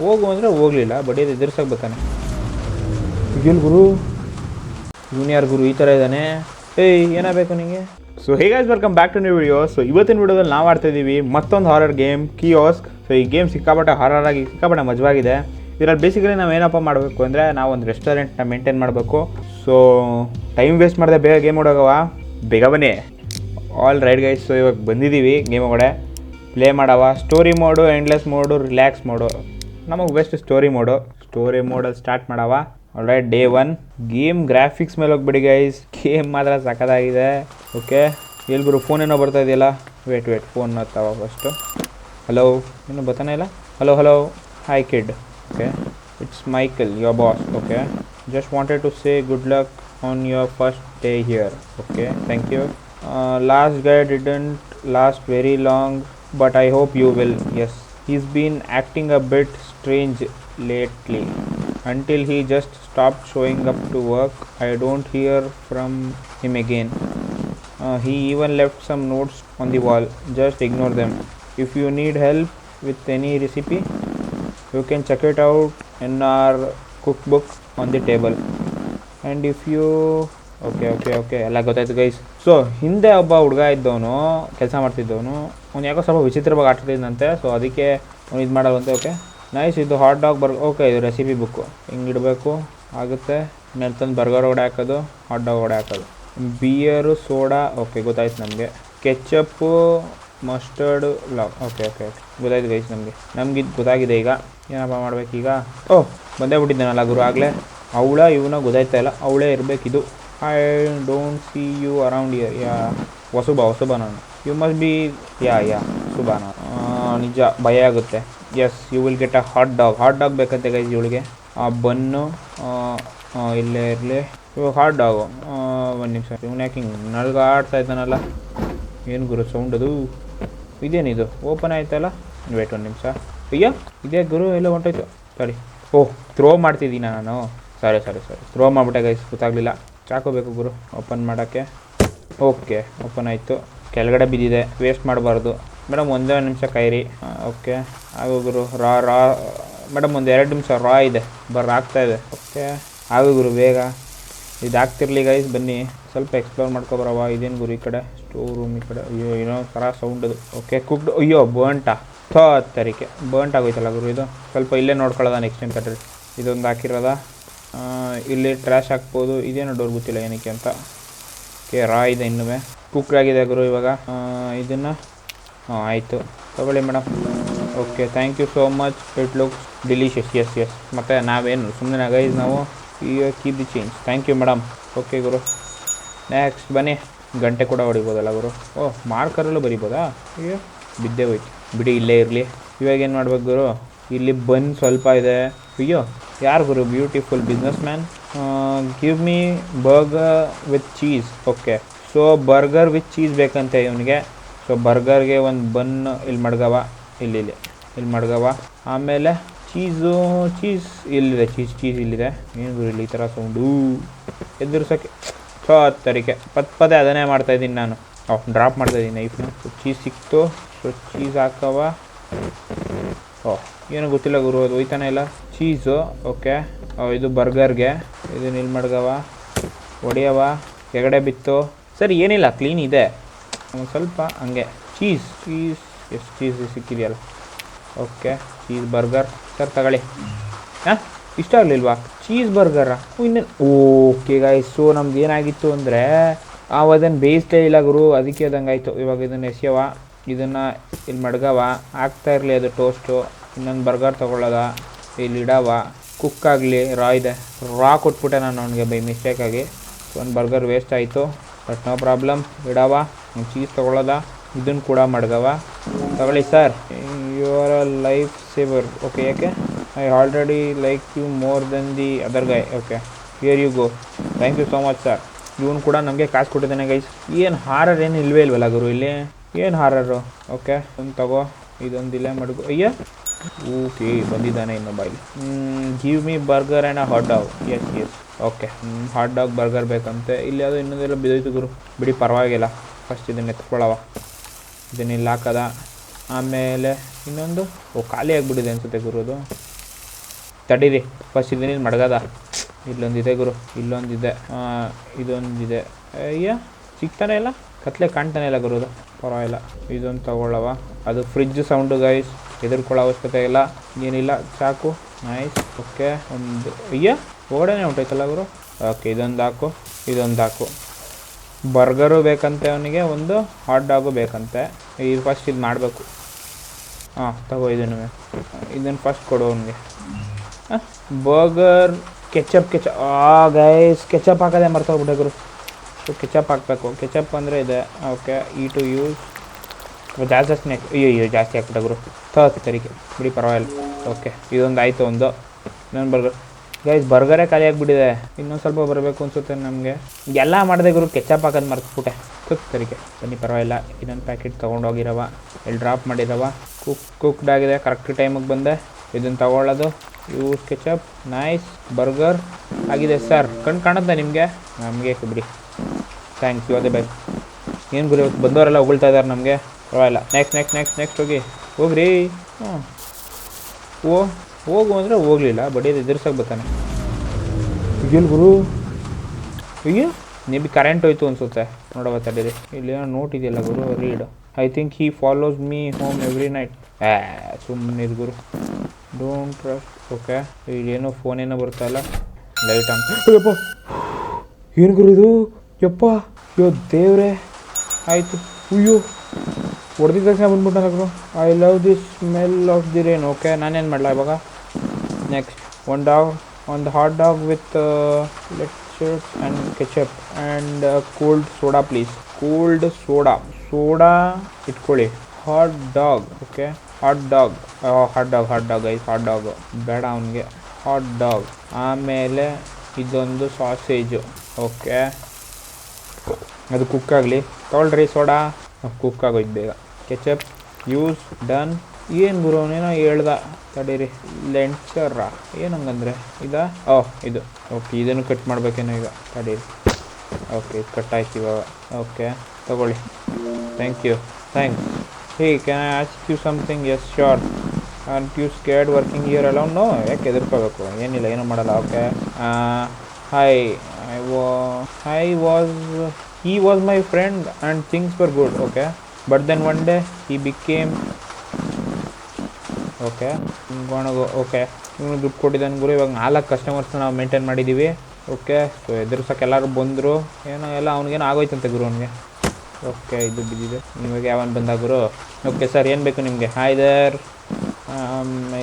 ಹೋಗು ಅಂದರೆ ಹೋಗಲಿಲ್ಲ ಬಡಿಯೋದು ಎದುರ್ಸಕ್ಕೆ ಬರ್ತಾನೆ ಏನು ಗುರು. ಇವನು ಯಾರು ಗುರು ಈ ಥರ ಇದ್ದಾನೆ ಏಯ್ ಏನಾಗಬೇಕು ನಿಮಗೆ so hey guys welcome back to new video so ಇವತ್ತಿನ ವಿಡಿಯೋದಲ್ಲಿ ನಾವು ಆಡ್ತಾ ಇದ್ದೀವಿ ಮತ್ತೊಂದು ಹಾರರ್ ಗೇಮ್ ಕಿಯೋಸ್ಕ್ ಸೊ ಈ ಗೇಮ್ ಸಿಕ್ಕಾಪಟ್ಟೆ ಹಾರರ್ ಆಗಿ ಸಿಕ್ಕಾಪಟ್ಟೆ ಮಜವಾಗಿದೆ. ಇದರಲ್ಲಿ ಬೇಸಿಕಲಿ ನಾವು ಏನಪ್ಪ ಮಾಡಬೇಕು ಅಂದರೆ ನಾವು ಒಂದು ರೆಸ್ಟೋರೆಂಟ್ನ ಮೇಂಟೈನ್ ಮಾಡಬೇಕು. ಸೊ ಟೈಮ್ ವೇಸ್ಟ್ ಮಾಡಿದೆ ಬೇಗ ಗೇಮ್ ಹೊಡೋಗವ ಬೇಗ ಬನ್ನಿ. ಆಲ್ ರೈಡ್ ಗೈಸ್ ಸೊ ಇವಾಗ ಬಂದಿದ್ದೀವಿ ಗೇಮ್ ಒಳಗಡೆ. ಪ್ಲೇ ಮಾಡವ story mode endless mode relax mode ನಮಗೆ ಬೆಸ್ಟ್ ಸ್ಟೋರಿ ಮೋಡು ಸ್ಟೋರಿ ಮೋಡಲ್ಲಿ ಸ್ಟಾರ್ಟ್ ಮಾಡವ. Alright day one game graphics ಮೇಲೆ ಹೋಗ್ಬಿಡಿ ಗೈಸ್ ಗೇಮ್ ಮಾತ್ರ ಸಖತ್ತಾಗಿದೆ. ಓಕೆ ಎಲ್ಗುರು ಫೋನ್ ಏನೋ ಬರ್ತಾ ಇದೆಯಲ್ಲ? ವೇಟ್ ವೇಟ್ ಫೋನ್ ತವ ಫಸ್ಟು ಹಲೋ ಏನು ಬರ್ತಾನೆ ಇಲ್ಲ? Hello hello hi kid okay it's Michael your boss okay just wanted to say good luck on your first day here okay thank you last guy didn't last very long but I hope you will yes is been acting a bit strange lately until he just stopped showing up to work i don't hear from him again Uh, he even left some notes on the wall just ignore them if you need help with any recipe you can check it out in our cookbook on the table and if you okay okay okay ಎಲ್ಲ ಗೊತ್ತಾಯ್ತು guys so ಹಿಂದೆ ಒಬ್ಬ ಹುಡುಗ ಇದ್ದವನು ಕೆಲಸ ಮಾಡ್ತಿದ್ದವನು ಅವ್ನು ಯಾಕೋ ಸ್ವಲ್ಪ ವಿಚಿತ್ರವಾಗಿ ಆಡ್ತಿದ್ದಂತೆ ಸೊ ಅದಕ್ಕೆ ಅವ್ನು ಇದು ಮಾಡಲ್ವಂತೆ ಓಕೆ ನೈಸ್ ಇದು ಹಾಟ್ ಡಾಗ್ ಬರ್ ಓಕೆ ಇದು ರೆಸಿಪಿ ಬುಕ್ಕು ಹಿಂಗೆ ಇಡಬೇಕು. ಆಗುತ್ತೆ. ಮೇಲೆ ತಂದು ಬರ್ಗರ್ ಒಡೆ ಹಾಕೋದು ಹಾಟ್ ಡಾಗ್ ಒಡೆ ಹಾಕೋದು. ಬಿಯರು ಸೋಡಾ ಓಕೆ ಗೊತ್ತಾಯ್ತು ನಮಗೆ. Ketchup mustard love okay okay okay ಗೊತ್ತಾಯ್ತು ಗೈಸ್ ನಮಗೆ. ನಮ್ಗೆ ಇದು ಗೊತ್ತಾಗಿದೆ ಈಗ. ಏನಪ್ಪ ಮಾಡಬೇಕೀಗ ಓಹ್ ಬಂದೇ ಬಿಟ್ಟಿದ್ದಾನಲ್ಲ ಗುರು ಆಗಲೇ. ಅವಳ, ಇವನ ಗೊತ್ತಾಯ್ತಾ ಇಲ್ಲ. ಅವಳೇ ಇರಬೇಕಿದು I don't see you around here yeah, ಹೊಸಬ ಹೊಸಬ ನಾನು. You must be yeah yeah ಸುಬಾನ ನಿಜ, ಭಯ ಆಗುತ್ತೆ. Yes you will get a hot dog hot dog ಬೇಕಂತೆ ಗೈಸ್ ಇವಳಿಗೆ? ಆ ಬನ್ನು ಇಲ್ಲೇ ಇರಲಿ. ಇವಾಗ ಹಾಟ್ ಡಾಗು ಒಂದು ನಿಮಿಷ. ಇವನು ಯಾಕೆ ಹಿಂಗೆ ನಲ್ಗ ಆಡ್ತಾ ಇದ್ದಾನಲ್ಲ? ಏನು ಗುರು ಸೌಂಡ್ ಅದು? ಇದೇನಿದು ಓಪನ್ ಆಯ್ತಲ್ಲ? ವೇಟ್ ಒಂದು ನಿಮಿಷ. ಅಯ್ಯ, ಇದೇ ಗುರು ಎಲ್ಲ ಹೊಂಟೋಯ್ತು. ಸರಿ ಓಹ್ ಥ್ರೋ ಮಾಡ್ತಿದ್ದೀನಿ ನಾನು? ಸರಿ ಸರಿ ಸರಿ ಥ್ರೋ ಮಾಡಿಬಿಟ್ಟೆ ಗೈಸ್ ಗೊತ್ತಾಗಲಿಲ್ಲ. ಚಾಕು ಬೇಕು ಗುರು ಓಪನ್ ಮಾಡೋಕ್ಕೆ. ಓಕೆ ಓಪನ್ ಆಯಿತು. ಕೆಳಗಡೆ ಬಿದ್ದಿದೆ ವೇಸ್ಟ್ ಮಾಡಬಾರ್ದು. ಮೇಡಮ್, ಒಂದೇ ನಿಮಿಷ ಕೈರಿ. ಓಕೆ. ಆಗು ಗುರು ರಾ ರಾ, ಮೇಡಮ್, ಒಂದು ಎರಡು ನಿಮಿಷ, ರಾ ಇದೆ. ಬರ್ರ, ಆಗ್ತಾ ಇದೆ. ಓಕೆ. ಆಗು ಗುರು ಬೇಗ. ಇದು ಆಗ್ತಿರ್ಲಿ ಗೈಸ್ ಬನ್ನಿ. ಸ್ವಲ್ಪ ಎಕ್ಸ್ಪ್ಲೋರ್ ಮಾಡ್ಕೊಬರವ ಇದೇನು ಗುರು ಈ ಕಡೆ? ಸ್ಟೋರ್ ರೂಮ್ ಈ ಕಡೆ. ಅಯ್ಯೋ, ಏನೋ ಥರ ಸೌಂಡ್ ಅದು. ಓಕೆ ಕುಕ್ಡ್ ಅಯ್ಯೋ ಬರ್ಂಟ ಥೋ, ತರಿಕೆ. ಬರ್ಂಟ್ ಆಗೋಯ್ತಲ್ಲ ಗುರು ಇದು. ಸ್ವಲ್ಪ ಇಲ್ಲೇ ನೋಡ್ಕೊಳ್ಳೋದ ನೆಕ್ಸ್ಟ್ ಟೈಮ್ ಕಟ್ರಿ. ಇದೊಂದು ಹಾಕಿರೋದ? ಇಲ್ಲಿ ಟ್ರ್ಯಾಶ್ ಹಾಕ್ಬೋದು. ಇದೇನು ಡೋರ್ ಗೊತ್ತಿಲ್ಲ ಏನಕ್ಕೆ ಅಂತ. ಓಕೆ, ರಾ ಇದೆ ಇನ್ನೂ ಕುಕ್ಡ್ ಆಗಿದೆ ಗುರು ಇವಾಗ. ಇದನ್ನು ಹಾಂ, ಆಯಿತು. ತಗೊಳ್ಳಿ madam okay thank you so much it looks delicious yes yes ಮತ್ತು ನಾವೇನು ಸುಮ್ಮನೆ ಗೈಸ್ ನಾವು ಈ keep the change thank you madam okay Guru. Next ಬನ್ನಿ. ಗಂಟೆ ಕೂಡ ಹೊಡಿಬೋದಲ್ಲ ಗುರು. ಓಹ್ ಮಾರ್ಕರಲ್ಲೂ ಬರಿಬೋದಾ? ಅಯ್ಯೋ. ಬಿದ್ದೆ ಹೋಯ್ತು. ಬಿಡಿ, ಇಲ್ಲೇ ಇರಲಿ. ಇವಾಗ ಏನು ಮಾಡ್ಬೇಕು ಗುರು? ಇಲ್ಲಿ ಬನ್ ಸ್ವಲ್ಪ ಇದೆ. ಅಯ್ಯೋ, ಯಾರು ಗುರು? Beautiful business man give me burger with cheese okay so burger with cheese ಬೇಕಂತೆ ಇವನಿಗೆ? ಸೊ ಬರ್ಗರ್ಗೆ ಒಂದು ಬನ್ ಇಲ್ಲಿ ಮಡ್ಗವ, ಇಲ್ಲಿ ಇಲ್ಲಿ ಮಡ್ಗವ. ಆಮೇಲೆ ಚೀಸು, ಚೀಸ್ ಇಲ್ಲಿದೆ, ಚೀಸ್ ಚೀಸ್ ಇಲ್ಲಿದೆ. ಏನು ಇಲ್ಲಿ ಈ ಥರ ಸೌಂಡು ಎದುರ್ಸೋಕ್ಕೆ ಸೊ ಹತ್ತು ತರಿಕೆ. ಪತ್ ಪದೇ ಅದನ್ನೇ ಮಾಡ್ತಾಯಿದ್ದೀನಿ ನಾನು. ಓ ಡ್ರಾಪ್ ಮಾಡ್ತಾಯಿದ್ದೀನಿ ನೈಫ್ನ ಚೀಸ್ ಸಿಕ್ತು. ಸೊ ಚೀಸ್ ಹಾಕವ. ಓ, ಏನೂ ಗೊತ್ತಿಲ್ಲ ಗುರು, ಅದು ಹೋಯ್ತಾನೆ ಇಲ್ಲ. Cheese, okay. ಇದು ಬರ್ಗರ್ಗೆ. ಇದು ನಿಲ್ ಮಡ್ಗವ. ಹೊಡೆಯವ ಎಗಡೆ ಬಿತ್ತು. ಸರಿ, ಏನಿಲ್ಲ ಕ್ಲೀನ್ ಇದೆ. ಒಂದು ಸ್ವಲ್ಪ ಹಂಗೆ ಚೀಸ್ ಚೀಸ್ ಎಷ್ಟು ಚೀಸ್ ಸಿಕ್ಕಿದೆಯಲ್ಲ. ಓಕೆ ಚೀಸ್ ಬರ್ಗರ್ ಸರ್, ತಗೊಳ್ಳಿ. ಹಾಂ, ಇಷ್ಟ ಆಗಲಿಲ್ವಾ? ಚೀಸ್ ಬರ್ಗರ ಇನ್ನೇನು? ಓಕೆ ಗಾಯ್ಸ್ ಸೊ ನಮ್ದು ಏನಾಗಿತ್ತು ಅಂದರೆ ಅವು ಅದನ್ನು ಬೇಯಿಸ್ತೇ ಇಲ್ಲ ಗುರು. ಅದಕ್ಕೆ ಅದಂಗಾಯ್ತು. ಇವಾಗ ಇದನ್ನು ಎಸೆಯವ. ಇದನ್ನು ಇಲ್ಲಿ ಮಡ್ಗವ. ಆಗ್ತಾ ಇರಲಿ ಅದು ಟೋಸ್ಟು ಇನ್ನೊಂದು ಬರ್ಗರ್ ತೊಗೊಳ್ಳೋದ. ಇಲ್ಲಿ ಇಡವ. ಕುಕ್ ಆಗಲಿ. ರಾ ಇದೆ. ರಾ ಕೊಟ್ಬಿಟ್ಟೆ ನಾನು ಅವನಿಗೆ ಬೈ ಮಿಸ್ಟೇಕಾಗಿ ಒಂದು ಬರ್ಗರ್ ವೇಸ್ಟ್ ಆಯಿತು. ಬಟ್ ನೋ ಪ್ರಾಬ್ಲಮ್ ಇಡವ. ಚೀಸ್ ತೊಗೊಳ್ಳೋದ? ಇದನ್ನು ಕೂಡ ಮಾಡ್ದವ? ತಗೊಳ್ಳಿ sir you are a life saver okay ಯಾಕೆ? I already like you more than the other guy okay here you go thank you so much sir ಇವನು ಕೂಡ ನಮಗೆ ಕಾಸು ಕೊಟ್ಟಿದ್ದಾನೆ ಗೈಸ್ ಏನು ಹಾರರ್ ಏನು ಇಲ್ವೇ ಇಲ್ವಲ್ಲ, ಗುರು, ಇಲ್ಲಿ? ಏನು ಹಾರರು ಓಕೆ ಒಂದು ತಗೋ. ಇದೊಂದು ಇಲ್ಲೇ ಮಡ್ಗು ಅಯ್ಯ! ಓಕೆ ಬಂದಿದ್ದಾನೆ ಇನ್ನೊಬ್ಬ ಇಲ್ಲಿ give me burger and a hot dog yes yes okay hot dog burger ಬೇಕಂತೆ. ಇಲ್ಲಿ ಅದು ಇನ್ನೊಂದೆಲ್ಲ ಬಿದ್ದೋಯ್ತು, ಗುರು. ಬಿಡಿ, ಪರವಾಗಿಲ್ಲ. ಫಸ್ಟ್ ಇದನ್ನ ಎತ್ಕೊಳ್ಳವ ಇದನ್ನ ಇಲ್ಲಿ ಹಾಕದ ಆಮೇಲೆ ಇನ್ನೊಂದು, ಓ, ಖಾಲಿ ಆಗಿಬಿಟ್ಟಿದೆ ಅನ್ಸುತ್ತೆ ಗುರು ಅದು. ತಡೀರಿ, ಫಸ್ಟ್ ಇದೀನಿ ಮಡಗದ. ಇಲ್ಲೊಂದಿದೆ ಗುರು, ಇಲ್ಲೊಂದಿದೆ. ಇದೊಂದಿದೆ. ಅಯ್ಯ, ಸಿಗ್ತಾನೆ ಇಲ್ಲ? ಕತ್ಲೆ ಕಾಣ್ತಾನೆ ಇಲ್ಲ ಗುರು ಅದು. ಪರವಾಗಿಲ್ಲ. ಇದೊಂದು ತಗೊಳ್ಳವ. ಅದು ಫ್ರಿಜ್ ಸೌಂಡು ಗೈಸ್ ಹೆದರ್ಕೊಳ್ಳೋ ಅವಶ್ಯಕತೆ ಇಲ್ಲ. ಏನಿಲ್ಲ, ಸಾಕು. ನೈಸ್ ಓಕೆ ಒಂದು, ಅಯ್ಯ, ಓಡನೆ ಉಂಟಾಯ್ತಲ್ಲ ಗುರು. ಓಕೆ ಇದೊಂದು ಹಾಕು ಇದೊಂದು ಹಾಕು. ಬರ್ಗರು ಬೇಕಂತೆ ಅವನಿಗೆ, ಒಂದು ಹಾಟ್ ಡಾಗು ಬೇಕಂತೆ. ಇದು ಫಸ್ಟ್ ಇದು ಮಾಡಬೇಕು. ಹಾಂ, ತಗೋ ಇದನ್ನು. ಇದನ್ನು ಫಸ್ಟ್ ಕೊಡು ಅವನಿಗೆ. ಬರ್ಗರ್ ಕೆಚಪ್ ಕೆಚಪ್ ಆ ಗೈಸ್ ಕೆಚಪ್ ಹಾಕೋದೇ ಮರ್ತೋಗ್ಬಿಟ್ಟೆ ಗುರು. ಸೊ ಕೆಚಪ್ ಹಾಕಬೇಕು. ಕೆಚಪ್ ಅಂದರೆ ಇದೆ. ಓಕೆ ಈ ಟು ಯೂಸ್ ಜಾಸ್ತಿ ಜಾಸ್ತಿ ಅಯ್ಯೋ ಅಯ್ಯೋ, ಜಾಸ್ತಿ ಹಾಕ್ಬಿಟ್ಟೆ ಗುರು. ತರಿಗೆ ಬಿಡಿ, ಪರವಾಗಿಲ್ಲ. ಓಕೆ ಇದೊಂದು ಆಯಿತು ಒಂದು. ಇನ್ನೊಂದು ಬರ್ಗರ್ ಗೈಸ್ ಬರ್ಗರೇ ಖಾಲಿ ಆಗಿಬಿಟ್ಟಿದೆ. ಇನ್ನೊಂದು ಸ್ವಲ್ಪ ಬರಬೇಕು ಅನ್ಸುತ್ತೆ ನಮಗೆ. ಎಲ್ಲ ಮಾಡಿದೆ ಗುರು ಕೆಚಪ್ ಹಾಕೋದು ಮರ್ತ್ಬಿಟ್ಟೆ. ಕುಕ್ ಸರಿಗೆ ಬನ್ನಿ, ಪರವಾಗಿಲ್ಲ. ಇನ್ನೊಂದು ಪ್ಯಾಕೆಟ್ ತೊಗೊಂಡೋಗಿರವ. ಎಲ್ಲಿ ಡ್ರಾಪ್ ಮಾಡಿರವ ಕುಕ್ ಕುಕ್ಡ್ ಆಗಿದೆ. ಕರೆಕ್ಟ್ ಟೈಮಿಗೆ ಬಂದೆ. ಇದನ್ನು ತಗೊಳ್ಳೋದು. ಇವು ಕೆಚಪ್ ನೈಸ್ ಬರ್ಗರ್ ಆಗಿದೆ ಸರ್ ಕಣ್ಣು ಕಾಣುತ್ತೆ ನಿಮಗೆ? ನಮಗೆ ಬಿಡಿ ಥ್ಯಾಂಕ್ಸ್ ಯು ಅದೇ ಬೈ ಏನು ಗುರು, ಇವತ್ತು ಬಂದವರೆಲ್ಲ ಹೊಗಳ್ತಾ ಇದ್ದಾರೆ ನಮಗೆ? ಪರವಾಗಿಲ್ಲ. ನೆಕ್ಸ್ಟ್ ನೆಕ್ಸ್ಟ್ ನೆಕ್ಸ್ಟ್ ನೆಕ್ಸ್ಟ್ ಹೋಗಿ. ಹೋಗ್ರಿ. ಹ್ಞೂ ಓ. ಹೋಗು ಅಂದರೆ ಹೋಗಲಿಲ್ಲ ಬಡಿಯೋದು ಎದುರ್ಸಕ್ಕೆ ಬರ್ತಾನೆ ಈಗೇನು ಗುರು? ಅಯ್ಯೋ ಮೇ ಬಿ ಕರೆಂಟ್ ಹೋಯ್ತು ಅನ್ಸುತ್ತೆ. ನೋಡವ ತಡೀರಿ. ಇಲ್ಲಿ ಏನೋ ನೋಟ್ ಇದೆಯಲ್ಲ ಗುರು read I think he follows me home every night ಏ ಸುಮ್ಮನೆ ಇದು ಗುರು. ಡೋಂಟ್ ಟ್ರಸ್ಟ್ ಓಕೆ ಏನೋ ಫೋನ್ ಏನೋ ಬರ್ತಾ ಇಲ್ಲ. ಲೈಟ್ ಆನ್ ಯಪ್ಪ ಏನು ಗುರು ಇದು? ಯಪ್ಪ. ಅಯ್ಯೋ ದೇವ್ರೆ. ಆಯಿತು. ಅಯ್ಯೋ. ಹೊಡೆದಿದ್ದ ತಕ್ಷಣ ಬಂದ್ಬಿಟ್ಟು ಗುರು. I love the smell of the rain okay ನಾನೇನು ಮಾಡಲ ಇವಾಗ? ನೆಕ್ಸ್ಟ್ ಒನ್ ಡಾಗ್ ಒಂದು hot dog with lettuce and ketchup and cold soda please cold soda soda ಇಟ್ಕೊಳ್ಳಿ hot dog okay hot dog hot dog hot dog ice hot dog ಬೇಡ ಅವನಿಗೆ. Hot dog ಆಮೇಲೆ ಇದೊಂದು ಸಾಸೇಜು okay ಅದು cook ಆಗಲಿ. ತೊಗೊಳ್ರಿ soda cook ಆಗೋಯ್ತು ಬೇಗ. ಕೆಚಪ್ ಯೂಸ್ ಡನ್ ಏನು ಗುರು? ಅವನೇನೋ ಹೇಳ್ದ. ತಡೀರಿ ಲೆಂಚರ. ಏನು ಹಂಗಂದ್ರೆ ಇದಾ? ಓ, ಇದು. ಓಕೆ, ಇದನ್ನು ಕಟ್ ಮಾಡ್ಬೇಕೇನೋ ಈಗ. ತಡೀರಿ. ಓಕೆ ಕಟ್ ಆಯ್ತು ಇವಾಗ. ಓಕೆ, ತಗೊಳ್ಳಿ. Thank you thanks hey can I ask you something yes sure and you scared working here alone no ಯಾಕೆ ಎದುರ್ಕೋಬೇಕು ಏನಿಲ್ಲ, ಏನು ಮಾಡಲ್ಲ. Okay hi I was I was he was my friend and things were good okay but then one day he became okay ಗೊಣಗು okay ಇವನು ದುಡ್ಡು ಕೊಟ್ಟಿದ್ದಾನೆ ಗುರು. ಇವಾಗ ನಾಲ್ಕು ಕಸ್ಟಮರ್ಸ್ನ ನಾವು ಮೇಂಟೈನ್ ಮಾಡಿದ್ದೀವಿ ಓಕೆ ಸೊ ಎದುರ್ಸಕ್ಕೆ ಎಲ್ಲರೂ ಬಂದರು. ಏನೋ, ಎಲ್ಲ ಅವ್ನಿಗೇನೋ ಆಗೋಯ್ತಂತೆ ಗುರು ಅವನಿಗೆ. ಓಕೆ ಇದು ಬಿದ್ದಿದೆ. ನಿಮಗೆ ಯಾವನ್ ಬಂದ ಗುರು? ಓಕೆ ಸರ್ ಏನು ಬೇಕು ನಿಮಗೆ? Hi there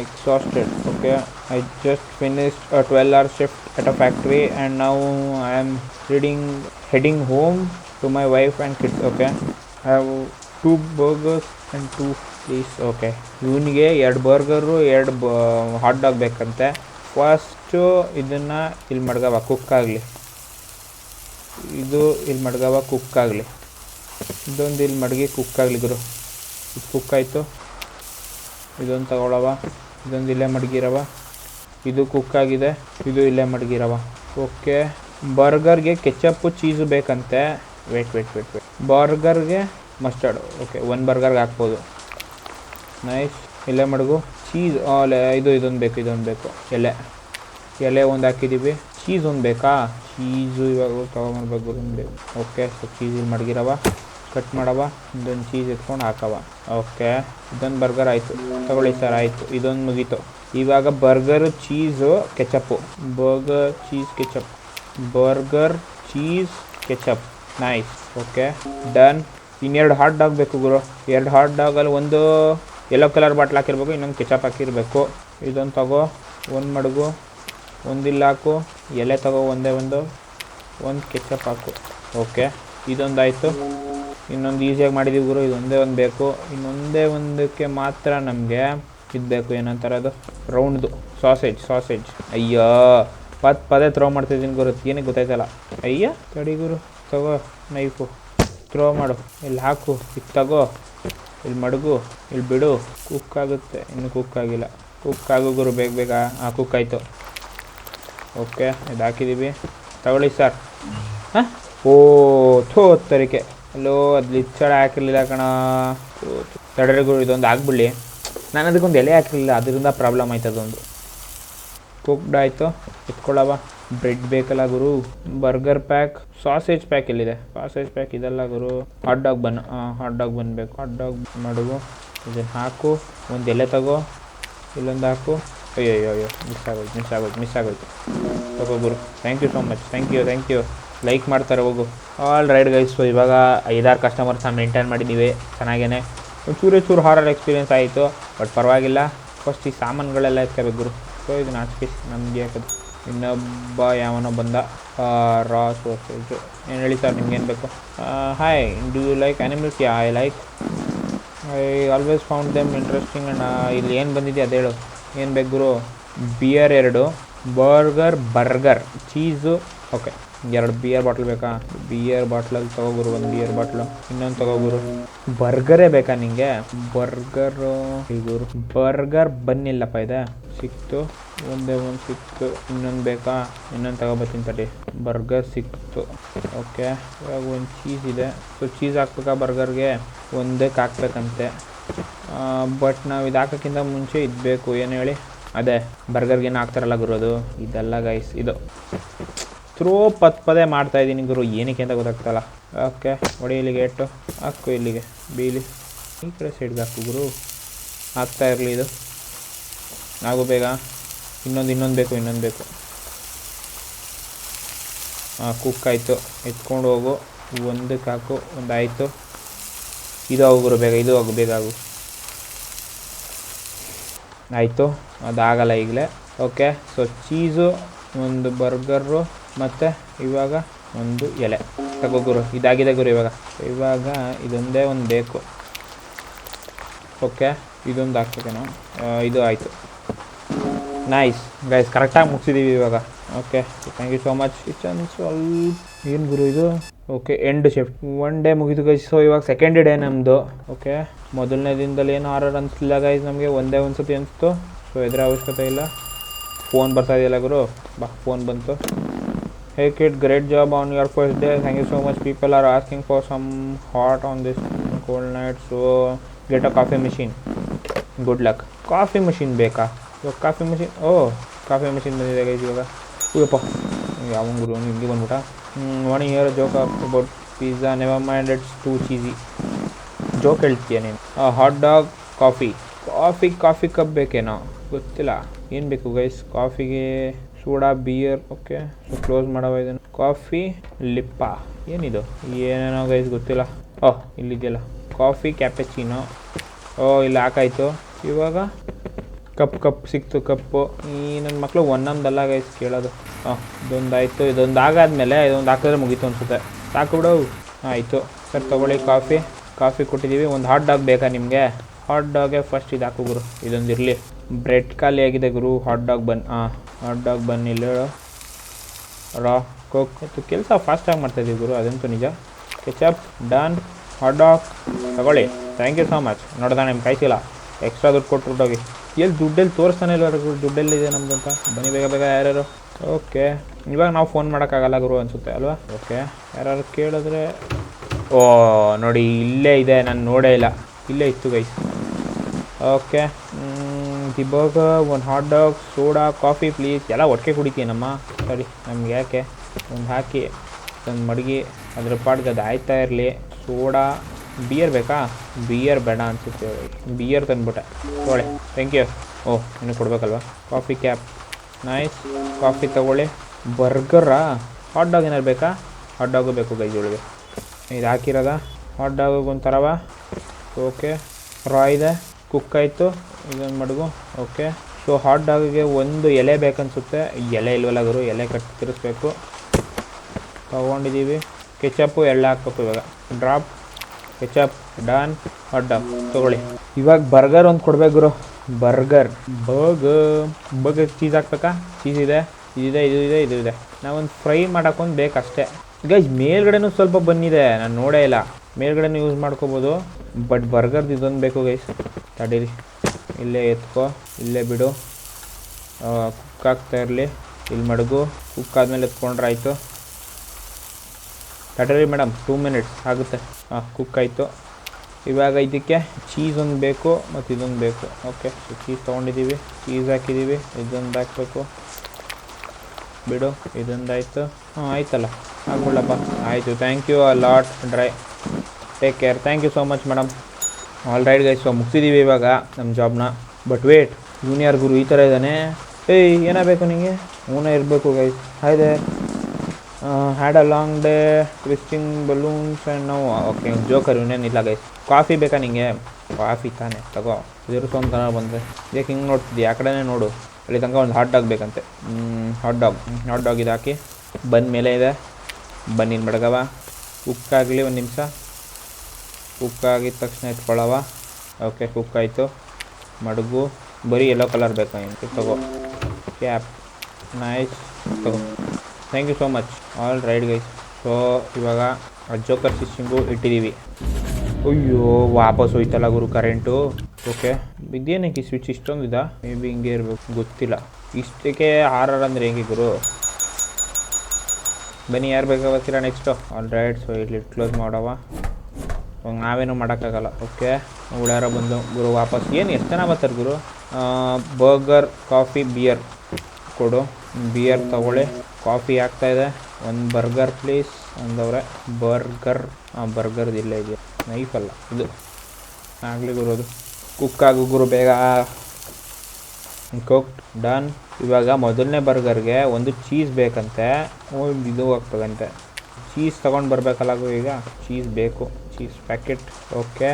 exhausted. Okay I just finish twelve 12 shift at a factory and ನಾವು I am reading heading home to my wife and kids okay I have two burgers and and two ಓಕೆ ಇವನಿಗೆ ಎರಡು burger ಎರಡು ಬ hot dog ಬೇಕಂತೆ. First ಇದನ್ನು ಇಲ್ಲಿ ಮಡ್ಗವ cook ಆಗಲಿ. ಇದು ಇಲ್ಲಿ ಮಡ್ಗವ ಕುಕ್ ಆಗಲಿ. ಇದೊಂದು ಇಲ್ಲಿ ಮಡಗಿ ಕುಕ್ ಆಗಲಿ ಗುರು. ಇದು ಕುಕ್ ಆಯಿತು. ಇದೊಂದು ತಗೊಳವ. ಇದೊಂದು ಇಲ್ಲೇ ಮಡಗಿರವ. ಇದು ಕುಕ್ ಆಗಿದೆ. ಇದು ಇಲ್ಲೇ ಮಡಗಿರವ. ಓಕೆ ಬರ್ಗರ್ಗೆ ಕೆಚಪ್ಪು ಚೀಸು ಬೇಕಂತೆ. ವೇಟ್ ವೇಟ್ ವೇಟ್ ವೇಟ್ ಬರ್ಗರ್ಗೆ ಮಸ್ಟರ್ಡ್ ಓಕೆ ಒನ್ ಬರ್ಗರ್ಗೆ ಹಾಕ್ಬೋದು. ನೈಸ್ ಎಲೆ ಮಡಗು. ಚೀಸ್ ಅಲ್ಲೇ ಇದು, ಇದೊಂದು ಬೇಕು ಇದೊಂದು ಬೇಕು. ಎಲೆ. ಎಲೆ ಒಂದು ಹಾಕಿದ್ದೀವಿ ಚೀಸ್ ಒಂದು ಬೇಕಾ? ಚೀಸು ಇವಾಗ ತೊಗೊಂಬರ್ಬೇಕು ಒಂದು ಬೇಕು. ಓಕೆ ಸೊ ಚೀಸ್ ಇಲ್ಲಿ ಮಡಗಿರವ. ಕಟ್ ಮಾಡವ. ಇದೊಂದು ಚೀಸ್ ಎತ್ಕೊಂಡು ಹಾಕವ. ಓಕೆ ಇದೊಂದು ಬರ್ಗರ್ ಆಯಿತು. ತಗೊಳ್ಳಿ ಸರ್ ಆಯಿತು. ಇದೊಂದು ಮುಗೀತು. ಇವಾಗ burger cheese ketchup burger cheese ketchup burger cheese ketchup nice okay done ಇನ್ನೆರಡು ಹಾಟ್ ಡಾಗ್ ಬೇಕು ಗುರು. ಎರಡು ಹಾಟ್ ಡಾಗಲ್ಲಿ ಒಂದು ಯೆಲ್ಲೋ ಕಲರ್ ಬಾಟ್ಲ್ ಹಾಕಿರ್ಬೇಕು, ಇನ್ನೊಂದು ಕೆಚಪ್ ಹಾಕಿರಬೇಕು. ಇದೊಂದು ತಗೋ, ಒಂದು ಮಡಗು ಒಂದಿಲ್ಲ ಹಾಕು, ಎಲೆ ತಗೋ ಒಂದೇ ಒಂದು ಒಂದು ಕೆಚಪ್ ಹಾಕು. ಓಕೆ ಇದೊಂದು ಆಯಿತು. ಇನ್ನೊಂದು ಈಸಿಯಾಗಿ ಮಾಡಿದ್ದೀವಿ ಗುರು, ಇದೊಂದೇ ಒಂದು ಬೇಕು. ಇನ್ನೊಂದೇ ಒಂದಕ್ಕೆ ಮಾತ್ರ ನಮಗೆ ಇದು ಬೇಕು, ಏನಂತಾರೆ ಅದು? ರೌಂಡ್ದು ಸಾಸೇಜ್ ಸಾಸೇಜ್ ಅಯ್ಯೋ, ಪದ್ ಪದೇ ಥ್ರೋ ಮಾಡ್ತಿದ್ದೀನಿ ಗುರು, ಏನಕ್ಕೆ ಗೊತ್ತಾಯ್ತಲ್ಲ? ಅಯ್ಯ, ತಡಿ ಗುರು, ತಗೋ ನೈಫು ಥ್ರೋ ಮಾಡು, ಇಲ್ಲಿ ಹಾಕು, ಇದು ತಗೋ. ಇಲ್ಲಿ ಮಡಗು, ಇಲ್ಲಿ ಬಿಡು. ಕುಕ್ ಆಗುತ್ತೆ. ಇನ್ನು ಕುಕ್ ಆಗಿಲ್ಲ. ಕುಕ್ ಆಗೋ ಗುರು ಬೇಗ ಬೇಗ ಹಾಂ ಕುಕ್ ಆಯಿತು. ಓಕೆ ಇದು ಹಾಕಿದ್ದೀವಿ. ತಗೊಳ್ಳಿ ಸರ್ ಹಾಂ? ಓ, ಥೋ ತರಿಕೆ ಅಲ್ಲೋ ಅದು ಲಿಚ್ಚಳ ಹಾಕಿರಲಿಲ್ಲ ಕಣ. ತಡರಿಗೂ ಇದೊಂದು ಹಾಕ್ಬಿಡ್ಲಿ ನಾನು ಅದಕ್ಕೊಂದು ಎಲೆ ಹಾಕಿರಲಿಲ್ಲ, ಅದರಿಂದ ಪ್ರಾಬ್ಲಮ್ ಆಯ್ತು ಅದೊಂದು. ಕುಕ್ಡ್ ಆಯಿತು. ಎತ್ಕೊಳ್ಳವ? ಬ್ರೆಡ್ ಬೇಕಲ್ಲ ಗುರು. ಬರ್ಗರ್ ಪ್ಯಾಕ್, ಸಾಸೇಜ್ ಪ್ಯಾಕ್ ಎಲ್ಲಿದೆ? ಸಾಸೇಜ್ ಪ್ಯಾಕ್ ಇದೆಲ್ಲ ಗುರು. Hot dog bun hot dog ಬನ್ಬೇಕು. Hot dog ಮಾಡುವು? ಇದನ್ನು ಹಾಕು. ಒಂದು ಎಲೆ ತಗೋ. ಇಲ್ಲೊಂದು ಹಾಕು. ಅಯ್ಯೋ ಅಯ್ಯೋ ಅಯ್ಯೋ ಮಿಸ್ ಆಗೋಯ್ತು ಮಿಸ್ ಆಗೋಯ್ತು ಮಿಸ್ ಆಗೋಯ್ತು. ತಗೋ ಗುರು. Thank you so much thank you thank you like ಮಾಡ್ತಾರೆ ಹೋಗು. ಆಲ್ ರೈಡ್ ಗೈಸ್ ಸೊ ಇವಾಗ ಐದಾರು ಕಸ್ಟಮರ್ಸ್ ಕಸ್ಟಮರ್ಸ್ನ ಮೇಂಟೈನ್ ಮಾಡಿದ್ದೀವಿ. ಚೆನ್ನಾಗೇ ಒಂಚೂರೇ ಚೂರು ಹಾರರ್ ಎಕ್ಸ್ಪೀರಿಯನ್ಸ್ ಆಯಿತು. ಬಟ್ ಪರವಾಗಿಲ್ಲ. ಫಸ್ಟ್ ಈ ಸಾಮಾನುಗಳೆಲ್ಲ ಎತ್ಕೋಬೇಕು ಗುರು. ಸೊ ಇದು ನಾಚಿಕೆ, ನಮಗೆ ಹಾಕೋದು ಇನ್ನೊಬ್ಬ ಯಾವನೋ ಬಂದ. ರಾಸ್ ಸೋಸೇಜು ಏನು ಹೇಳಿ ಸರ್ ನಿಮ್ಗೇನು ಬೇಕು? Hi do you like animals yeah I like I always found them interesting ಅಣ್ಣ ಇಲ್ಲಿ ಏನು ಬಂದಿದೆ ಅದು ಹೇಳು. ಏನು ಬೇಕು ಗುರು? ಬಿಯರ್ ಎರಡು ಬರ್ಗರ್ ಬರ್ಗರ್ ಚೀಸು ಓಕೆ ಎರಡು ಬಿಯರ್ ಬಾಟ್ಲ್ ಬೇಕಾ? ಬಿಯರ್ ಬಾಟ್ಲಲ್ಲಿ ತಗೋಗುರು ಒಂದು ಬಿಯರ್ ಬಾಟ್ಲು ಇನ್ನೊಂದು ತಗೋಗುರು ಬರ್ಗರೇ ಬೇಕಾ ನಿಂಗೆ? ಬರ್ಗರು ಗುರು? ಬರ್ಗರ್ ಬನ್ನಿಲ್ಲಪ್ಪ ಇದೆ. ಸಿಕ್ತು. ಒಂದೇ ಒಂದು ಸಿಕ್ತು, ಇನ್ನೊಂದು ಬೇಕಾ? ಇನ್ನೊಂದು ತಗೋಬತ್ತೀನಿ ತಡಿ. ಬರ್ಗರ್ ಸಿಕ್ತು. ಓಕೆ ಇವಾಗ ಒಂದು ಚೀಸ್ ಇದೆ. ಸೊ ಚೀಸ್ ಹಾಕ್ಬೇಕಾ ಬರ್ಗರ್ಗೆ ಒಂದಕ್ಕೆ ಹಾಕ್ಬೇಕಂತೆ. ಬಟ್ ನಾವು ಇದು ಹಾಕೋಕ್ಕಿಂತ ಮುಂಚೆ ಇದು ಬೇಕು ಏನು ಹೇಳಿ? ಅದೇ ಬರ್ಗರ್ಗೆ ಏನು ಹಾಕ್ತಾರಲ್ಲ ಗುರು ಅದು? ಇದೆಲ್ಲ ಗೈಸ್ ಇದು. ಥ್ರೋ ಪತ್ ಪದೇ ಮಾಡ್ತಾ ಇದ್ದೀನಿ ಗುರು. ಏನಕ್ಕೆ ಅಂತ ಗೊತ್ತಾಗ್ತಲ್ಲ. ಓಕೆ ಹೊಡಿ ಇಲ್ಲಿಗೆ, ಎಟ್ಟು? ಹಾಕು ಇಲ್ಲಿಗೆ, ಬೀಲಿ. ಈ ಕಡೆ ಸೈಡ್ಗೆ ಹಾಕು ಗುರು. ಹಾಕ್ತಾ ಇರಲಿ ಇದು. ಆಗು ಬೇಗ. ಇನ್ನೊಂದು ಇನ್ನೊಂದು ಬೇಕು ಇನ್ನೊಂದು ಬೇಕು. ಹಾಂ ಕುಕ್ ಆಯಿತು. ಎತ್ಕೊಂಡು ಹೋಗು. ಒಂದಕ್ಕೆ ಹಾಕು, ಒಂದು ಆಯಿತು. ಇದು ಹೋಗ್ರು ಬೇಗ, ಇದು ಹೋಗು ಬೇಗ ಆಗು. ಆಯಿತು. ಅದಾಗಲ್ಲ ಈಗಲೇ. ಓಕೆ ಸೊ ಚೀಸು ಒಂದು ಬರ್ಗರು ಮತ್ತು ಇವಾಗ ಒಂದು ಎಲೆ. ತಗೋ ಗುರು. ಇದಾಗಿದೆ ಗುರು ಇವಾಗ. ಇವಾಗ ಇದೊಂದೇ ಒಂದು ಬೇಕು. ಓಕೆ ಇದೊಂದು ಹಾಕ್ಬೇಕೇನೋ ನಾವು ಇದು ಆಯಿತು. ನೈಸ್ ಗೈಸ್ ಕರೆಕ್ಟಾಗಿ ಮುಗಿಸಿದ್ದೀವಿ ಇವಾಗ. Okay thank you so much kitchen ಸ್ವಲ್ಪ ಏನು ಗುರು ಇದು? Okay end shift one day ಮುಗಿದು ಗೈಸ್ ಸೊ ಇವಾಗ ಸೆಕೆಂಡ್ ಡೇ ನಮ್ಮದು ಓಕೆ ಮೊದಲನೇ ದಿನದಲ್ಲಿ ಏನು ಆರ್ಡರ್ ಅನಿಸ್ಲಿಲ್ಲ ಗೈಸ್ ನಮಗೆ. ಒಂದೇ ಒಂದು ಸತಿ ಅನಿಸ್ತು. ಸೊ ಎದುರ ಅವಶ್ಯಕತೆ ಇಲ್ಲ. ಫೋನ್ ಬರ್ತಾ ಇದೆಯಲ್ಲ ಗುರು? ಬಾ ಫೋನ್ ಬಂತು. Hey kid great job on your first day thank you so much people are asking for some hot on this cold night so get a coffee machine good luck coffee machine ಬೇಕಾ? ಇವಾಗ coffee machine ಓ coffee machine ಬಂದಿದೆ guys ಇವಾಗ ಉಯಪ್ಪ ಯಾವ ಗುರು ಹಿಂಗೆ ಬಂದ್ಬಿಟ್ಟ? Wanna hear joke about pizza never mind it's too cheesy joke ಹೇಳ್ತೀಯ ನೀನು? Hot dog coffee coffee coffee cup ಬೇಕೇನೋ? ಗೊತ್ತಿಲ್ಲ. ಏನು ಬೇಕು ಗೈಸ್ ಕಾಫಿಗೆ ಸೋಡಾ ಬಿಯರ್ ಓಕೆ ಕ್ಲೋಸ್ ಮಾಡವ ಇದನ್ನು. ಕಾಫಿ ಲಿಪ್ಪ ಏನಿದು? ಏನೇನೋ ಗೈಸ್ ಗೊತ್ತಿಲ್ಲ. ಓಹ್ ಇಲ್ಲಿದೆಯಲ್ಲ. ಕಾಫಿ ಕ್ಯಾಪೆಚಿನೋ ಓ, ಇಲ್ಲಿ ಹಾಕಾಯ್ತು ಇವಾಗ? ಕಪ್ ಕಪ್ ಸಿಕ್ತು, ಕಪ್ಪು. ಈ ನನ್ನ ಮಕ್ಕಳು ಒಂದೊಂದಲ್ಲ ಗೈಸ್ ಕೇಳೋದು. ಹಾಂ ಇದೊಂದು ಆಯಿತು, ಇದೊಂದು ಆಗಾದಮೇಲೆ ಇದೊಂದು ಹಾಕಿದ್ರೆ ಮುಗೀತು ಅನ್ಸುತ್ತೆ. ಸಾಕು ಆಯಿತು. ಸರ್, ತೊಗೊಳ್ಳಿ ಕಾಫಿ. ಕಾಫಿ ಕೊಟ್ಟಿದ್ದೀವಿ ಒಂದು ಹಾಟ್ ಡಾಗ್ ಬೇಕಾ ನಿಮಗೆ? ಹಾಟ್ ಡಾಗೆ ಫಸ್ಟ್ ಇದು ಹಾಕು ಗುರು. ಇದೊಂದು ಇರಲಿ. ಬ್ರೆಡ್ ಖಾಲಿ ಆಗಿದೆ ಗುರು. ಹಾಟ್ ಡಾಗ್ ಬನ್ ಹಾಂ ಹಾಟ್ ಡಾಗ್ ಬನ್ ಇಲ್ಲ ರಾ ಕೋಕ್ ಮತ್ತು ಕೆಲಸ ಫಾಸ್ಟಾಗಿ ಮಾಡ್ತಾಯಿದ್ದೀವಿ ಗುರು. ಅದಂತೂ ನಿಜ. ಕೆಚಪ್ ಡನ್ ಹಾಟ್ ಡಾಗ್ ತಗೊಳ್ಳಿ. ಥ್ಯಾಂಕ್ ಯು ಸೊ ಮಚ್ ನೋಡ್ದ ನಿಮ್ಮ ಕಾಯ್ತಿಲ್ಲ. ಎಕ್ಸ್ಟ್ರಾ ದುಡ್ಡು ಕೊಟ್ಬಿಟ್ಟೋಗಿ ಎಲ್ಲಿ ದುಡ್ಡಲ್ಲಿ ತೋರಿಸ್ತಾನೆ ಇಲ್ಲ ದುಡ್ಡೆಲ್ಲಿದೆ ನಮ್ದು ಅಂತ. ಬನ್ನಿ ಬೇಗ ಬೇಗ ಯಾರ್ಯಾರು. ಓಕೆ. ಇವಾಗ ನಾವು ಫೋನ್ ಮಾಡೋಕ್ಕಾಗಲ್ಲ ಗುರು ಅನಿಸುತ್ತೆ ಅಲ್ವಾ? ಓಕೆ. ಯಾರು ಕೇಳಿದ್ರೆ, ಓ, ನೋಡಿ, ಇಲ್ಲೇ ಇದೆ, ನಾನು ನೋಡೇ ಇಲ್ಲ. ಇಲ್ಲೇ ಇತ್ತು ಗೈಸ್ ಓಕೆ. ದಿ ಒಂದು hot dog soda coffee please ಎಲ್ಲ ಒಟ್ಟಿಗೆ ಕುಡಿತೀನಮ್ಮ. ಸರಿ, ನಮ್ಗೆ ಯಾಕೆ? ಒಂದು ಹಾಕಿ, ಒಂದು ಮಡಗಿ, ಅದ್ರ ಪಾಡ್ಗೆ ಅದು ಆಯ್ತಾ ಇರಲಿ. ಸೋಡಾ ಬಿಯರ್ ಬೇಕಾ? ಬಿಯರ್ ಬೇಡ ಅನ್ಸುತ್ತೆ ಬಿಯರ್ ತಂದ್ಬಿಟ್ಟೆ. ತೊಗೊಳ್ಳಿ. ಥ್ಯಾಂಕ್ ಯು ಓಹ್ ಇನ್ನು ಕೊಡ್ಬೇಕಲ್ವಾ? ಕಾಫಿ ಕ್ಯಾಪ್ ನೈಸ್ ಕಾಫಿ ತಗೊಳ್ಳಿ. ಬರ್ಗರಾ ಹಾಟ್ ಡಾಗ್ ಏನಾರು ಬೇಕಾ? ಹಾಟ್ ಡಾಗು ಬೇಕು ಗೈಜೊಳಗೆ ಇದು ಹಾಕಿರೋದ? ಹಾಟ್ ಡಾಗಿಗೆ ಒಂಥರವ? ಓಕೆ ರಾ ಇದೆ. ಕುಕ್ ಆಯಿತು. ಇದೊಂದು ಮಡಗು. ಓಕೆ ಸೊ ಹಾಟ್ ಡಾಗಿಗೆ ಒಂದು ಎಲೆ ಬೇಕನ್ಸುತ್ತೆ. ಎಲೆ ಇಲ್ವಲ್ಲ ಗುರು? ಎಲೆ ಕಟ್ ತಿರ್ಸ್ಬೇಕು. ತೊಗೊಂಡಿದ್ದೀವಿ. ಕೆಚಪ್ಪು ಎಳ್ಳು ಹಾಕ್ಬೇಕು ಇವಾಗ. Drop ketchup done hot dog ತೊಗೊಳ್ಳಿ. ಇವಾಗ ಬರ್ಗರ್ ಒಂದು ಕೊಡ್ಬೇಕು ಗುರು. ಬರ್ಗರ್ ಬಗ್ ಬಗ್ ಚೀಸ್ ಹಾಕ್ಬೇಕಾ? ಚೀಸ್ ಇದೆ ಇದಿದೆ ಇದು, ಇದೆ ಇದು, ಇದೆ ನಾವೊಂದು ಫ್ರೈ ಮಾಡೋಕ್ಕೊಂದು ಬೇಕಷ್ಟೇ. ಈಗ ಮೇಲ್ಗಡೆನೂ ಸ್ವಲ್ಪ ಬಂದಿದೆ. ನಾನು ನೋಡೇ ಇಲ್ಲ. ಮೇಲ್ಗಡೆನೂ ಯೂಸ್ ಮಾಡ್ಕೋಬೋದು. ಬಟ್ ಬರ್ಗರ್ದು ಇದೊಂದು ಬೇಕು ಗೈಸ್ ತಡೀರಿ. ಇಲ್ಲೇ ಎತ್ಕೋ. ಇಲ್ಲೇ ಬಿಡು. ಕುಕ್ ಆಗ್ತಾ ಇರಲಿ. ಇಲ್ಲಿ ಮಡಗು. ಕುಕ್ ಆದಮೇಲೆ ಎತ್ಕೊಂಡ್ರೆ ಆಯಿತು. ತಡೀರಿ ಮೇಡಮ್ ಟೂ ಮಿನಿಟ್ಸ್ ಆಗುತ್ತೆ. ಕುಕ್ ಆಯಿತು. ಇವಾಗ ಇದಕ್ಕೆ ಚೀಸ್ ಒಂದು ಬೇಕು ಮತ್ತು ಇದೊಂದು ಬೇಕು. ಓಕೆ ಸೊ ಚೀಸ್ ತೊಗೊಂಡಿದ್ದೀವಿ ಚೀಸ್ ಹಾಕಿದ್ದೀವಿ ಇದೊಂದು ಹಾಕಬೇಕು. ಬಿಡು ಇದೊಂದಾಯಿತು ಹಾಂ, ಆಯ್ತಲ್ಲ. ಆಗ್ಬಿಡಪ್ಪ ಆಯಿತು. Thank you a lot dry take care thank you so much madam all right guys so ಮುಗಿಸಿದ್ದೀವಿ ಇವಾಗ ನಮ್ಮ ಜಾಬ್ನ ಬಟ್ ವೇಟ್ ಜೂನಿಯರ್ ಗುರು ಈ ಥರ ಇದ್ದಾನೆ. ಏಯ್, ಏನಾಗಬೇಕು ನಿಮಗೆ ಮೂನೇ ಇರಬೇಕು guys hi I had a long day twisting balloons and ನಾವು ಓಕೆ ಜೋಕರ್ ಇವನೇನಿಲ್ಲ ಗೈಸ್ ಕಾಫಿ ಬೇಕಾ ನಿಂಗೆ? ಕಾಫಿ ತಾನೆ, ತಗೋ. ಇದಿರ್ಸೋ ಅಂತ ಬಂದೆ ಯಾಕೆ ಹಿಂಗೆ ನೋಡ್ತಿದ್ದಿ ಆ ಕಡೆನೇ ನೋಡು. ಅಲ್ಲಿ ತನಕ ಒಂದು ಹಾಟ್ ಡಾಗ್ ಬೇಕಂತೆ. ಹಾಟ್ ಡಾಗ್ ಹಾಟ್ ಡಾಗ್ ಇದು ಹಾಕಿ. ಬಂದ ಮೇಲೆ ಇದೆ. ಬನ್ನಿ ಮಡಗವ ಕುಕ್ಕಾಗಲಿ ಒಂದು ನಿಮಿಷ. ಕುಕ್ಕಾಗಿದ ತಕ್ಷಣ ಎತ್ಕೊಳ್ಳವ ಓಕೆ ಕುಕ್ ಆಯಿತು ಮಡಗು. ಬರೀ ಯೆಲ್ಲೋ ಕಲರ್ ಬೇಕಾ ಏನು ತಗೋ. ಕ್ಯಾಪ್ ನೈಸ್ ತಗೋ. Thank you so much all right guys so ಇವಾಗ ಜೋಕರ್ ಫಿಶಿಂಗು ಇಟ್ಟಿದ್ದೀವಿ ಅಯ್ಯೋ, ವಾಪಸ್ ಹೋಯ್ತಲ್ಲ ಗುರು ಕರೆಂಟು ಓಕೆ ಇದೇನಕ್ಕೆ ಸ್ವಿಚ್ ಇಷ್ಟೊಂದಿದ? ಮೇ ಬಿ ಹಿಂಗೆ ಇರಬೇಕು. ಗೊತ್ತಿಲ್ಲ. ಇಷ್ಟಕ್ಕೆ ಹಾರರ್ ಅಂದರೆ ಹೆಂಗೆ ಗುರು? ಬನ್ನಿ, ಯಾರು ಬೇಕಾಗತ್ತೀರಾ ನೆಕ್ಸ್ಟು ಆಲ್ ರೈಟ್ ಸೊ ಇಲ್ಲಿ ಕ್ಲೋಸ್ ಮಾಡವ? ನಾವೇನು ಮಾಡೋಕ್ಕಾಗಲ್ಲ. ಓಕೆ ಉಳ್ಯಾರ ಬಂದು ಗುರು ವಾಪಸ್. ಏನು ಎಷ್ಟು ಜನ ಬರ್ತಾರೆ ಗುರು? ಬರ್ಗರ್ ಕಾಫಿ ಬಿಯರ್ ಕೊಡು. ಬಿಯರ್ ತಗೊಳ್ಳಿ. ಕಾಫಿ ಆಗ್ತಾಯಿದೆ ಒಂದು ಬರ್ಗರ್ ಪ್ಲೀಸ್ ಅಂದವ್ರೆ ಬರ್ಗರ್ ಆ ಬರ್ಗರ್ದು ಇಲ್ಲೇ ಇದೆಯಾ? ಅಲ್ಲ. ಇದು. ಆಗಲಿ ಗುರು, ಅದು. ಕುಕ್ ಆಗು ಗುರು, ಬೇಗ. ಕುಕ್ ಡನ್ ಇವಾಗ ಮೊದಲನೇ ಬರ್ಗರ್ಗೆ ಒಂದು ಚೀಸ್ ಬೇಕಂತೆ. ಒಂದು ಇದು ಹೋಗ್ತದಂತೆ ಚೀಸ್ ತೊಗೊಂಡು ಬರಬೇಕಲ್ಲ ಗು ಈಗ? ಚೀಸ್ ಬೇಕು. ಚೀಸ್ ಪ್ಯಾಕೆಟ್ ಓಕೆ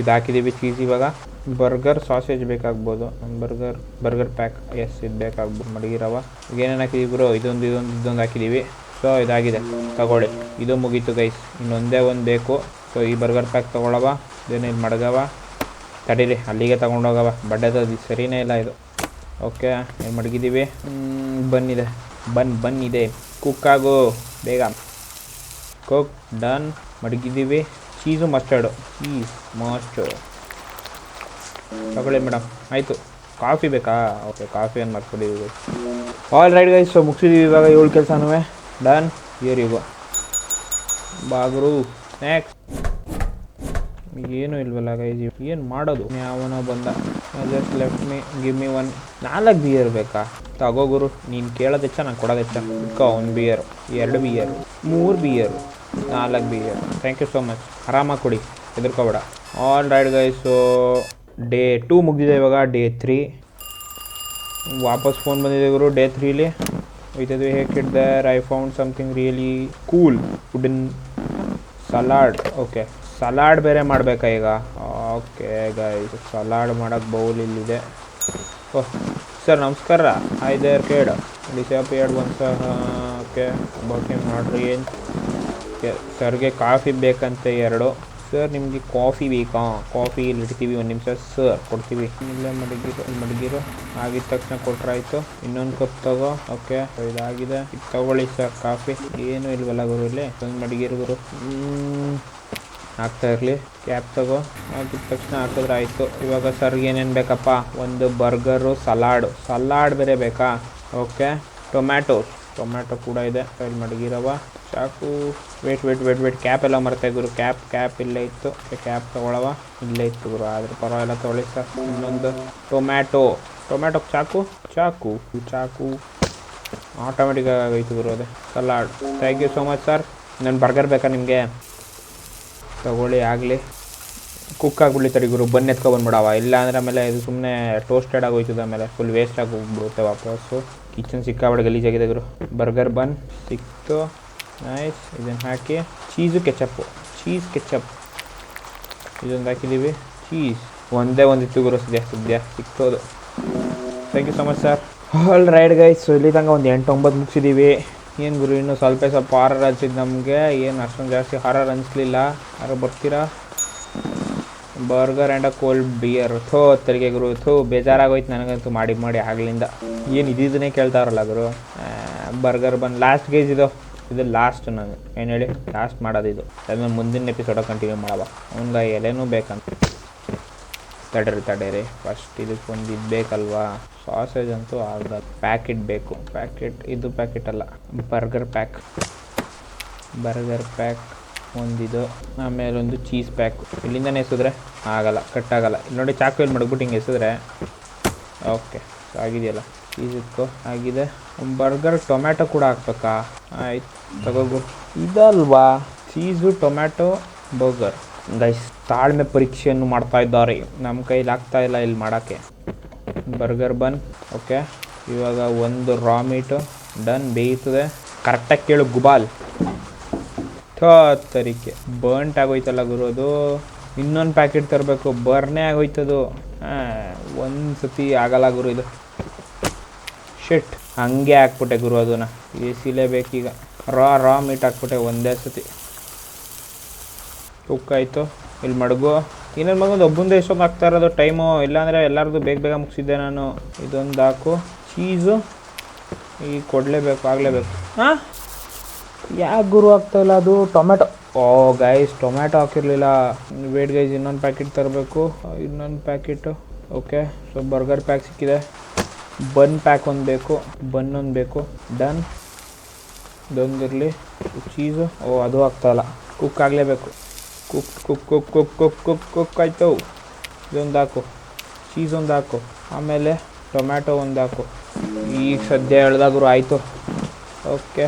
ಇದು ಹಾಕಿದ್ದೀವಿ ಚೀಸ್ ಇವಾಗ. ಬರ್ಗರ್ ಸಾಸೇಜ್ ಬೇಕಾಗ್ಬೋದು. Burger burger pack. ಎಸ್ ಇದು ಬೇಕಾಗ್ಬೋದು. ಮಡಗಿರವ ಈಗ ಏನೇನು ಹಾಕಿದೀವಿ ಬ್ರೋ ಇದೊಂದು ಇದೊಂದು ಇದೊಂದು ಹಾಕಿದ್ದೀವಿ ಸೊ ಇದಾಗಿದೆ. ತಗೊಳ್ಳಿ. ಇದು ಮುಗೀತು ಗೈಸ್ ಇನ್ನೊಂದೇ ಒಂದು ಬೇಕು. ಸೊ ಈ ಬರ್ಗರ್ ಪ್ಯಾಕ್ ತೊಗೊಳವ. ಇದೇನು ಇದು ಮಡಗವ. ತಡೀರಿ. ಅಲ್ಲಿಗೆ ತಗೊಂಡೋಗವ ಬಡ್ಡೆದು ಸರಿನೇ ಇಲ್ಲ ಇದು. ಓಕೆ ಏನು ಮಡಗಿದ್ದೀವಿ ಬನ್ನಿದೆ ಬನ್ ಬನ್ನಿದೆ ಕುಕ್ ಆಗು. ಬೇಗ. ಕುಕ್ ಡನ್ ಮಡಗಿದ್ದೀವಿ ಚೀಸು ಮಸ್ಟರ್ಡು ಚೀಸ್ ಮಸ್ಟರ್ಡ್ ತಗೊಳ್ಳಿ ಮೇಡಮ್. ಆಯಿತು. ಕಾಫಿ ಬೇಕಾ? ಓಕೆ, ಕಾಫಿ ಏನು ಮಾಡ್ಕೊಂಡಿದ್ದೀವಿ ಆಲ್ ರೈಟ್ ಗೈಸ್ ಸೊ ಮುಗಿಸಿದೀವಿ ಇವಾಗ ಏಳು ಕೆಲಸನೂ ಡನ್ ಇವ ಬಾಗ್ರು. ನೆಕ್ಸ್ಟ್ ಏನು ಇಲ್ವಲ್ಲ ಗೈಸ್ ಏನು ಮಾಡೋದು? ಯಾವನ ಬಂದ. Just left me give me one ನಾಲ್ಕು ಬಿಯರ್ ಬೇಕಾ? ತಗೋ ಗುರು. ನೀನು ಕೇಳೋದೆಚ್ಚ ನಾನು ಕೊಡೋದೆಚ್ಚ ಇಟ್ಕೋ ಒಂದು ಬಿಯರ್ ಎರಡು ಬಿಯರ್ ಮೂರು ಬಿಯರು ನಾಲ್ಕು beer thank you so much ಆರಾಮಾಗಿ ಕೊಡಿ. ಹೆದರ್ಕೋಬೇಡ. All right guys day two ಮುಗಿದಿದೆ ಇವಾಗ ಡೇ ತ್ರೀ ವಾಪಸ್ ಫೋನ್ ಬಂದಿದೆ ಗುರು ಡೇ ತ್ರೀಲಿ ಹೋಯ್ತಿದ್ವಿ ಹೇಗೆ there I found something really cool in salad okay salad ಬೇರೆ ಮಾಡಬೇಕಾ ಈಗ? ಓಕೆ ಗೈಸ್ ಸಲಾಡ್ ಮಾಡೋಕ್ಕೆ ಬೌಲ್ ಇಲ್ಲಿದೆ. ಓಹ್ ಸರ್, ನಮಸ್ಕಾರ. ಹಾಯ್ ದೇರ್ ಕೇಡ್ ಡಿಸಪಿಯರ್ಡ್ ಒಂದು ಸರ್ ಓಕೆ ಬಾಕಿ ಮಾಡಿರಿ ಓಕೆ ಸರ್ಗೆ ಕಾಫಿ ಬೇಕಂತೆ ಎರಡು. ಸರ್ ನಿಮಗೆ ಕಾಫಿ ಬೇಕಾ? ಕಾಫಿ ಇಲ್ಲಿ ಇಡ್ತೀವಿ, ಒಂದು ನಿಮಿಷ. ಸರ್ ಕೊಡ್ತೀವಿ. ಇಲ್ಲೇ ಮಡಗಿರೋ ಮಡಗಿರು. ಆಗಿದ ತಕ್ಷಣ ಕೊಟ್ರಾಯ್ತು ಇನ್ನೊಂದು ಕಪ್ ತಗೋ. ಓಕೆ ಇದಾಗಿದೆ. ಇದು ತಗೊಳ್ಳಿ ಸರ್ ಕಾಫಿ ಏನು ಇಲ್ವಲ್ಲ ಗುರು ಇಲ್ಲಿ. ಒಂದು ಮಡಗಿರು ಗುರು. ಹಾಕ್ತಾ ಇರಲಿ. ಕ್ಯಾಪ್ ತಗೋ. ಹಾಕಿದ ತಕ್ಷಣ ಹಾಕಿದ್ರೆ ಆಯಿತು. ಇವಾಗ ಸರ್ಗೆ ಏನೇನು ಬೇಕಪ್ಪ? ಒಂದು ಬರ್ಗರು ಸಲಾಡು ಸಲಾಡ್ ಬೇರೆ ಬೇಕಾ? ಓಕೆ ಟೊಮ್ಯಾಟೋಸ್ ಟೊಮ್ಯಾಟೊ ಕೂಡ ಇದೆ. ಇಲ್ಲಿ ಮಡಗಿರವ ಚಾಕು. Wait wait wait wait cap ಎಲ್ಲ ಮರ್ತಾ ಗುರು. ಕ್ಯಾಪ್ ಕ್ಯಾಪ್ ಇಲ್ಲೇ ಇತ್ತು. ಕ್ಯಾಪ್ ತಗೊಳವ ಇಲ್ಲೇ ಇತ್ತು ಗುರು. ಆದ್ರೆ ಪರವಾಗಿಲ್ಲ, ತಗೊಳ್ಳಿ ಸರ್. ಇನ್ನೊಂದು ಟೊಮ್ಯಾಟೊ. ಟೊಮ್ಯಾಟೊ ಚಾಕು? ಚಾಕು. ಚಾಕು. ಆಟೋಮೆಟಿಕ್ ಆಗೈತು ಗುರು ಅದೇ. Salad thank you so much sir ನನ್ನ ಬರ್ಗರ್ ಬೇಕಾ ನಿಮಗೆ? ತಗೊಳ್ಳಿ, ಆಗಲಿ. ಕುಕ್ ಆಗಿಬಿಡ್ಲಿ ತಡಿ ಗುರು. ಬನ್ನಿ ಎತ್ಕೊ ಬಂದ್ಬಿಡವ ಇಲ್ಲ ಅಂದ್ರೆ ಆಮೇಲೆ ಇದು ಸುಮ್ಮನೆ ಟೋಸ್ಟೆಡ್ ಆಗೋಯ್ತದ ಆಮೇಲೆ. ಫುಲ್ ವೇಸ್ಟ್ ಆಗಿ ಹೋಗ್ಬಿಡುತ್ತೆ ವಾಪಸ್ಸು. ಕಿಚನ್ ಸಿಕ್ಕಾಬಿಡ ಗಲೀಜಾಗಿದೆ ಗುರು. ಬರ್ಗರ್ ಬನ್ ಸಿಕ್ತು. ನೈಸ್ ಇದನ್ನು ಹಾಕಿ ಚೀಸು ಕೆಚಪ್ಪು. Cheese ketchup. ಇದೊಂದು ಹಾಕಿದ್ದೀವಿ. ಚೀಸ್. ಒಂದೇ ಒಂದಿತ್ತು ಗುರು ಸದ್ಯ ಸದ್ಯ ಸಿಕ್ತೋದು thank you so much sir all right guys ಇಲ್ಲಿ ತನಕ ಒಂದು ಎಂಟು ಒಂಬತ್ತು ಮುಗಿಸಿದ್ದೀವಿ. ಏನು ಗುರು, ಇನ್ನೂ ಸ್ವಲ್ಪ ಸ್ವಲ್ಪ ಹಾರರ್ ಅನ್ಸಿದ್ದು ನಮಗೆ. ಏನು ಅಷ್ಟೊಂದು ಜಾಸ್ತಿ ಹಾರರ್ ಅನಿಸ್ಲಿಲ್ಲ. ಯಾರು ಬರ್ತೀರಾ? Burger and a cold beer. ಥೋ, ತೆರಿಗೆ ಗುರು, ಥೋ, ಬೇಜಾರಾಗೋಯ್ತು ನನಗಂತೂ ಮಾಡಿ ಮಾಡಿ ಆಗ್ಲಿಂದ. ಏನು ಇದಿದ್ದನ್ನೇ ಕೇಳ್ತಾರಲ್ಲ ಗುರು. ಬರ್ಗರ್ ಬಂದು ಲಾಸ್ಟ್ ಗೇಜ್ ಇದು. ಇದು ಲಾಸ್ಟ್ ನಾನು. ಏನು ಹೇಳಿ? ಲಾಸ್ಟ್ ಮಾಡೋದು ಇದು. ಅದನ್ನ ಮುಂದಿನ ಎಪಿಸೋಡ ಕಂಟಿನ್ಯೂ ಮಾಡವ. ಅವ್ನಿಗೆ ಎಲೆನೂ ಬೇಕಂತ. ತಡೀರಿ ತಡೀರಿ. ಫಸ್ಟ್ ಇದಕ್ಕೆ ಒಂದು ಇದು ಬೇಕಲ್ವಾ? ಸಾಸೇಜ್ ಅಂತೂ ಆಗ ಪ್ಯಾಕೆಟ್ ಬೇಕು. ಪ್ಯಾಕೆಟ್ ಇದು ಪ್ಯಾಕೆಟ್ ಅಲ್ಲ. ಬರ್ಗರ್ ಪ್ಯಾಕ್ ಬರ್ಗರ್ ಪ್ಯಾಕ್ ಒಂದಿದು, ಆಮೇಲೆ ಒಂದು ಚೀಸ್ ಪ್ಯಾಕ್ ಇಲ್ಲಿಂದನೇ ಎಸಿದ್ರೆ ಆಗಲ್ಲ ಕಟ್ ಆಗಲ್ಲ. ಇಲ್ಲಿ ನೋಡಿ ಚಾಕು ಇಲ್ಲಿ ಮಡಗ್ಬಿಟ್ಟು ಹಿಂಗೆ ಎಸಿದ್ರೆ ಓಕೆ ಆಗಿದೆಯಲ್ಲ. ಚೀಸ್ ಇಟ್ಕೊ ಆಗಿದೆ. ಬರ್ಗರ್ ಟೊಮ್ಯಾಟೊ ಕೂಡ ಹಾಕ್ಬೇಕಾ? ಆಯ್ತು ತಗೋಗು ಇದಲ್ವಾ? ಚೀಸು ಟೊಮ್ಯಾಟೊ ಬರ್ಗರ್ ಗೈಸ್ ತಾಳ್ಮೆ ಪರೀಕ್ಷೆಯನ್ನು ಮಾಡ್ತಾ ಇದ್ದಾರೆ. ನಮ್ಮ ಕೈಲಿ ಆಗ್ತಾ ಇಲ್ಲ ಇಲ್ಲಿ ಮಾಡೋಕ್ಕೆ. ಬರ್ಗರ್ ಬನ್ ಓಕೆ ಇವಾಗ ಒಂದು ರಾ ಮೀಟು ಡನ್ ಬೇಯ್ತದೆ. ಕರೆಕ್ಟಾಗಿ ಕೇಳು ಗುಬಾಲ್. ಥೋ ತರಿಕೆ ಬರ್ಂಟ್ ಆಗೋಯ್ತಲ್ಲ ಗುರು ಅದು. ಇನ್ನೊಂದು ಪ್ಯಾಕೆಟ್ ತರಬೇಕು. ಬರ್ನೇ ಆಗೋಯ್ತದು ಒಂದು ಸತಿ ಆಗಲ್ಲ ಗುರು ಇದು. ಶೆಟ್ ಹಂಗೆ ಹಾಕ್ಬಿಟ್ಟೆ ಗುರು ಅದನ್ನ. ಎ ಸಿಲೇ ಬೇಕೀಗ. ರಾ ರಾ ಮೀಟ್ ಹಾಕ್ಬಿಟ್ಟೆ ಒಂದೇ ಸತಿ. ತುಕ್ಕಾಯಿತು ಇಲ್ಲಿ ಮಡಗು. ಇನ್ನೊಂದು ಮಗೊಂದು ಒಬ್ಬಂದೇ ಎಷ್ಟೊಂದು ಹಾಕ್ತಾ ಇರೋದು. ಟೈಮು ಇಲ್ಲಾಂದರೆ ಎಲ್ಲರದ್ದು ಬೇಗ ಬೇಗ ಮುಗಿಸಿದ್ದೆ ನಾನು. ಇದೊಂದು ಹಾಕು. ಚೀಸು ಈಗ ಕೊಡಲೇಬೇಕು, ಆಗಲೇಬೇಕು. ಹಾಂ? ಯಾಕೆ ಗುರು ಇಲ್ಲ? ಅದು ಟೊಮೆಟೊ ಓ ಗೈಸ್ ಟೊಮ್ಯಾಟೊ ಹಾಕಿರಲಿಲ್ಲ. ವೇಟ್ ಗೈಸ್ ಇನ್ನೊಂದು ಪ್ಯಾಕೆಟ್ ತರಬೇಕು. ಇನ್ನೊಂದು packet okay so burger pack ಸಿಕ್ಕಿದೆ. ಬನ್ ಪ್ಯಾಕ್ ಒಂದು ಬೇಕು. ಬನ್ ಒಂದು ಬೇಕು. ಡನ್ ಇದೊಂದಿರಲಿ ಚೀಸು ಓ, ಅದು ಆಗ್ತಾಯಿಲ್ಲ ಕುಕ್ ಆಗಲೇಬೇಕು. Cook cook cook cook cook cook cook ಆಯಿತು. ಇದೊಂದು ಹಾಕು. ಚೀಸ್ ಒಂದು ಹಾಕು. ಆಮೇಲೆ ಟೊಮ್ಯಾಟೊ ಒಂದು ಹಾಕು. ಈಗ ಸದ್ಯ ಹೇಳ್ದಾಗ್ರು ಆಯಿತು. ಓಕೆ